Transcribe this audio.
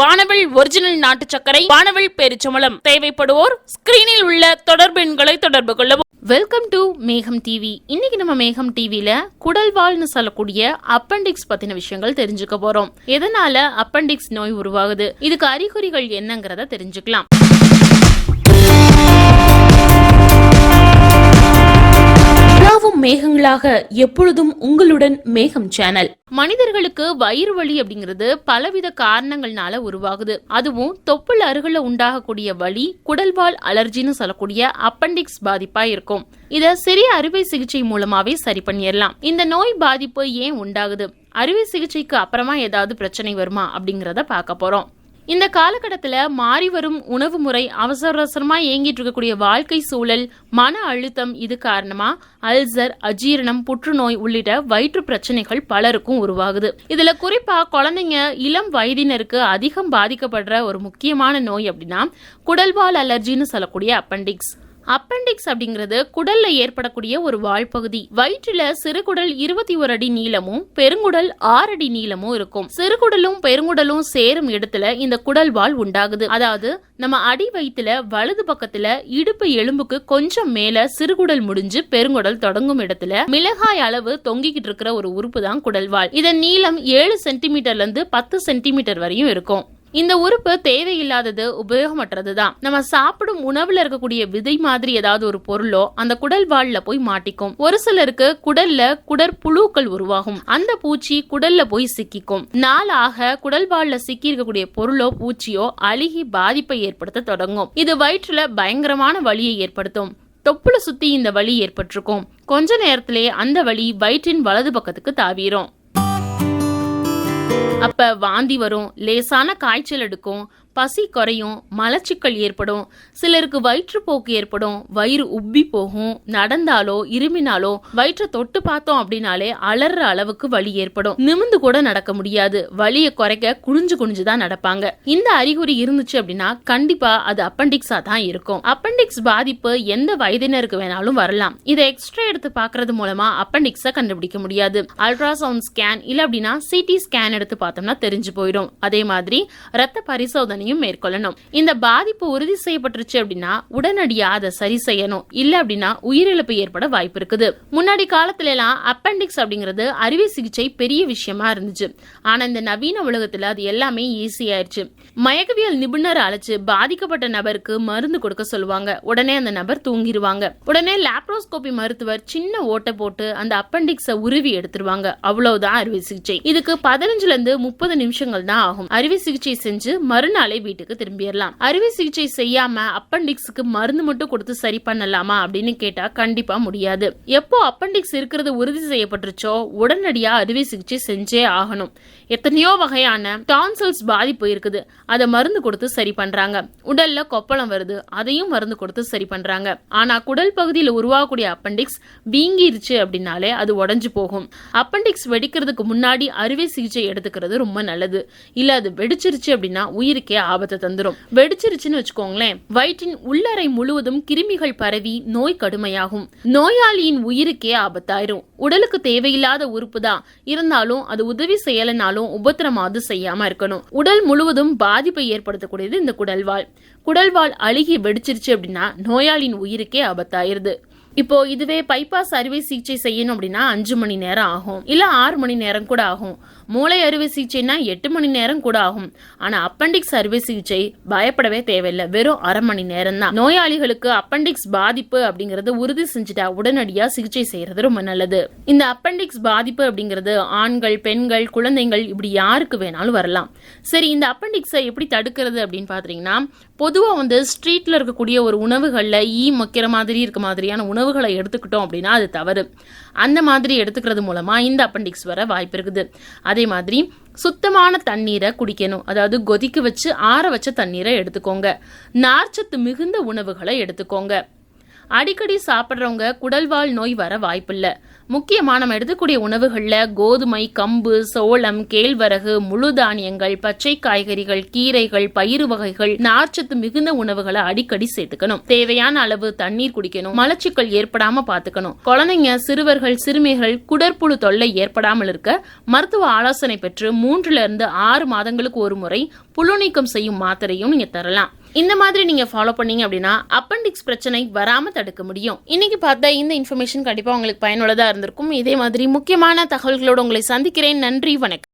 வானவில் ஒரிஜினல் நாட்டு சர்க்கரை வானவில் பேரிச்சம்பளம் தேவைப்படுவோர் ஸ்கிரீனில் உள்ள தொடர்பு எண்களை தொடர்பு கொள்ளவும். வெல்கம் டு மேகம் டிவி இன்னைக்கு நம்ம மேகம் டிவியில குடல்வால்னு சொல்லக்கூடிய அப்பெண்டிக்ஸ் பத்தின விஷயங்கள் தெரிஞ்சுக்க போறோம். எதனால அப்பெண்டிக்ஸ் நோய் உருவாகுது? இதுக்கு அறிகுறிகள் என்னங்கிறத தெரிஞ்சுக்கலாம். உங்களாக எப்பொழுதும் உங்களுடன் மேகம் சேனல் மனிதர்களுக்கு வயிறு வலி அப்படிங்கிறது பலவித காரணங்கள்னால உருவாகுது. அதுவும் தொப்புள் அருகில் உண்டாகக்கூடிய வலி குடல்வால் அலர்ஜின்னு சொல்லக்கூடிய அப்பண்டிக்ஸ் பாதிப்பா இருக்கும். இத சிறிய அறுவை சிகிச்சை மூலமாவே சரி பண்ணிடலாம் இந்த நோய் பாதிப்பு ஏன் உண்டாகுது? அறுவை சிகிச்சைக்கு அப்புறமா ஏதாவது பிரச்சனை வருமா அப்படிங்கறத பார்க்க போறோம். இந்த காலகட்டத்தில் மாறி வரும் உணவு முறை அவசர அவசரமாக இயங்கிட்டு இருக்கக்கூடிய வாழ்க்கை சூழல் மன அழுத்தம் இது காரணமாக அல்சர் அஜீரணம் புற்றுநோய் உள்ளிட்ட வயிற்று பிரச்சனைகள் பலருக்கும் உருவாகுது. இதில் குறிப்பாக குழந்தைங்க இளம் வயதினருக்கு அதிகம் பாதிக்கப்படுற ஒரு முக்கியமான நோய் அப்படின்னா குடல்வால் அலர்ஜின்னு சொல்லக்கூடிய அப்பண்டிக்ஸ் அப்பெண்டிக்ஸ் அப்படிங்கிறது குடல்ல ஏற்படக்கூடிய ஒரு வால்பகுதி. வயிற்றுல சிறுகுடல் இருபத்தி ஒரு அடி நீளமும் பெருங்குடல் ஆறு அடி நீளமும் இருக்கும். சிறுகுடலும் பெருங்குடலும் சேரும் இடத்துல இந்த குடல் வால் உண்டாகுது. அதாவது நம்ம அடி வயிற்றுல வலது பக்கத்துல இடுப்பு எலும்புக்கு கொஞ்சம் மேல சிறுகுடல் முடிஞ்சு பெருங்குடல் தொடங்கும் இடத்துல மிளகாய் அளவு தொங்கிக்கிட்டு இருக்கிற ஒரு உறுப்பு தான் குடல்வால் இதன் நீளம் ஏழு சென்டிமீட்டர்ல இருந்து பத்து சென்டிமீட்டர் வரையும் இருக்கும். இந்த உறுப்பு தேவையில்லாதது உபயோகமற்றது தான் நம்ம சாப்பிடும் உணவுல இருக்கக்கூடிய விதை மாதிரி ஏதாவது ஒரு பொருளோ அந்த குடல் வால்ல போய் மாட்டிக்கும். ஒரு சிலருக்கு குடல்ல குடற்புழுக்கள் உருவாகும். அந்த பூச்சி குடல்ல போய் சிக்கிக்கும். நாளாக குடல் வால்ல சிக்கி இருக்கக்கூடிய பொருளோ பூச்சியோ அழுகி பாதிப்பை ஏற்படுத்த தொடங்கும். இது வயிற்றுல பயங்கரமான வலியை ஏற்படுத்தும். தொப்புள சுத்தி இந்த வலி ஏற்பட்டிருக்கும். கொஞ்ச நேரத்திலேயே அந்த வலி வயிற்றின் வலது பக்கத்துக்கு தாவிரும். அப்ப வாந்தி வரும் லேசான காய்ச்சல் எடுக்கும் பசி குறையும் மலச்சிக்கல் ஏற்படும் சிலருக்கு வயிற்றுப்போக்கு ஏற்படும் வயிறு உப்பி போகும் நடந்தாலோ இருமினாலோ வயிற்றை தொட்டு பார்த்தோம் அப்படின்னாலே அலற அளவுக்கு வலி ஏற்படும். நிமிந்து கூட நடக்க முடியாது. வலியை குறைக்க குனிஞ்சு குனிஞ்சு தான் நடப்பாங்க. இந்த அறிகுறி இருந்துச்சு அப்படின்னா கண்டிப்பா அது அப்பண்டிக்ஸா தான் இருக்கும். அப்பண்டிக்ஸ் பாதிப்பு எந்த வயதினருக்கு வேணாலும் வரலாம். இதை எக்ஸ்ட்ரா எடுத்து பாக்குறது மூலமா அப்பெண்டிக்ஸை கண்டுபிடிக்க முடியாது. அல்ட்ராசவுண்ட் ஸ்கேன் இல்ல அப்படின்னா சிடி ஸ்கேன் எடுத்து பார்த்தோம்னா தெரிஞ்சு போயிடும். அதே மாதிரி ரத்த பரிசோதனை பரிசோதனையும் மேற்கொள்ளணும். இந்த பாதிப்பு உறுதி செய்யப்பட்டுருச்சு அப்படின்னா உடனடியா அதை சரி செய்யணும். இல்ல அப்படின்னா உயிரிழப்பு ஏற்பட வாய்ப்பு இருக்குது. முன்னாடி காலத்துல எல்லாம் அப்பெண்டிக்ஸ் அப்படிங்கிறது அறுவை சிகிச்சை பெரிய விஷயமா இருந்துச்சு. ஆனா இந்த நவீன உலகத்துல அது எல்லாமே ஈஸி ஆயிடுச்சு மயக்கவியல் நிபுணர் அழைச்சு பாதிக்கப்பட்ட நபருக்கு மருந்து கொடுக்க சொல்லுவாங்க. உடனே அந்த நபர் தூங்கிடுவாங்க உடனே லாப்ரோஸ்கோபி மருத்துவர் சின்ன ஓட்டை போட்டு அந்த அப்பெண்டிக்ஸை உருவி எடுத்துருவாங்க. அவ்வளவுதான் அறுவை சிகிச்சை. இதுக்கு பதினஞ்சுல இருந்து முப்பது நிமிஷங்கள் தான் ஆகும். அறுவை சிகிச்சை செஞ்சு மறுநாள் வீட்டுக்கு திரும்பிடலாம். அறுவை சிகிச்சை செய்யாம அப்பெண்டிக்ஸுக்கு மருந்து மட்டும் கொடுத்து சரி பண்ணலாமா அப்படின்னு கேட்டா கண்டிப்பா முடியாது. எப்போ அப்பெண்டிக்ஸ் இருக்கிறது உறுதி செய்யப்பட்டுருச்சோ உடனடியா அறுவை சிகிச்சை செஞ்சே ஆகணும். எத்தனையோ வகையான டான்சல்ஸ் பாதிப்பு இருக்குது. அதை மருந்து கொடுத்து சரி பண்றாங்க. உடல்ல கொப்பளம் வருது. அதையும் மருந்து கொடுத்து சரி பண்றாங்க. ஆனா குடல் பகுதியில் உருவாகக்கூடிய அப்பண்டிக்ஸ் வீங்கிருச்சு அப்படின்னாலே அது உடஞ்சு போகும். அப்பெண்டிக்ஸ் வெடிக்கிறதுக்கு முன்னாடி அறுவை சிகிச்சை எடுத்துக்கிறது ரொம்ப நல்லது. இல்ல அது வெடிச்சிருச்சு அப்படின்னா உயிருக்கே ஆபத்தை தந்துடும் வெடிச்சிருச்சுன்னு வச்சுக்கோங்களேன். வயிற்றின் உள்ளறை முழுவதும் கிருமிகள் பரவி நோய் கடுமையாகும். நோயாளியின் உயிருக்கே ஆபத்தாயிரும். உடலுக்கு தேவையில்லாத உறுப்பு தான். இருந்தாலும் அது உதவி செய்யலைனாலும் உபத்திரமாவது செய்யாம இருக்கணும். உடல் முழுவதும் பாதிப்பை ஏற்படுத்தக்கூடியது இந்த குடல்வால் குடல்வால் அழுகி வெடிச்சிருச்சு அப்படின்னா நோயாளியின் உயிருக்கே ஆபத்தாயிருது. இப்போ இதுவே பைபாஸ் அறுவை சிகிச்சை செய்யணும் அப்படின்னா அஞ்சு மணி நேரம் ஆகும். இல்ல ஆறு மணி நேரம் கூட ஆகும். மூளை அறுவை சிகிச்சைனா எட்டு மணி நேரம் கூட ஆகும். ஆனா அப்பெண்டிக்ஸ் அறுவை சிகிச்சை பயப்படவே தேவையில்லை. வெறும் அரை மணி நேரம் தான் நோயாளிகளுக்கு அப்பெண்டிக்ஸ் பாதிப்பு அப்படிங்கறது உறுதி செஞ்சுட்டா உடனடியா சிகிச்சை செய்யறது ரொம்ப நல்லது. இந்த அப்பெண்டிக்ஸ் பாதிப்பு அப்படிங்கிறது ஆண்கள் பெண்கள் குழந்தைகள் இப்படி யாருக்கு வேணாலும் வரலாம். சரி இந்த அப்பெண்டிக்ஸை எப்படி தடுக்கிறது அப்படின்னு பாத்தீங்கன்னா பொதுவா வந்து ஸ்ட்ரீட்ல இருக்கக்கூடிய ஒரு உணவுகள்ல ஈ மொக்கிற மாதிரி இருக்க மாதிரியான உணவுகளை எடுத்துக்கிட்டோம் அப்படின்னா அது தவறு. அந்த மாதிரி எடுத்துக்கிறது மூலமாக இந்த அப்பண்டிக்ஸ் வர வாய்ப்பு இருக்குது. அதே மாதிரி சுத்தமான தண்ணீரை குடிக்கணும். அதாவது கொதிக்க வச்சு ஆற வச்ச தண்ணீரை எடுத்துக்கோங்க. நார்ச்சத்து மிகுந்த உணவுகளை எடுத்துக்கோங்க. அடிக்கடி சாப்பிட்றவங்க குடல்வால் நோய் வர வாய்ப்பில்லை. முக்கியமா நம்ம எடுத்துக்கூடிய உணவுகளில் கோதுமை கம்பு சோளம் கேழ்வரகு முழு தானியங்கள் பச்சை காய்கறிகள் கீரைகள் பயிறு வகைகள் நார்ச்சத்து மிகுந்த உணவுகளை அடிக்கடி சேர்த்துக்கணும். தேவையான அளவு தண்ணீர் குடிக்கணும். மலச்சிக்கல் ஏற்படாம பார்த்துக்கணும் குழந்தைங்க சிறுவர்கள் சிறுமிகள் குடற்புழு தொல்லை ஏற்படாமல் இருக்க மருத்துவ ஆலோசனை பெற்று மூன்றுல இருந்து ஆறு மாதங்களுக்கு ஒரு முறை புழு நீக்கம் செய்யும் மாத்திரையும் நீங்க தரலாம். இந்த மாதிரி நீங்க ஃபாலோ பண்ணீங்க அப்படின்னா அப்பண்டிக்ஸ் பிரச்சனை வராம தடுக்க முடியும். இன்னைக்கு பார்த்தா இந்த இன்ஃபர்மேஷன் கண்டிப்பா உங்களுக்கு பயனுள்ளதா இருந்திருக்கும். இதே மாதிரி முக்கியமான தகவல்களோடு உங்களை சந்திக்கிறேன். நன்றி வணக்கம்.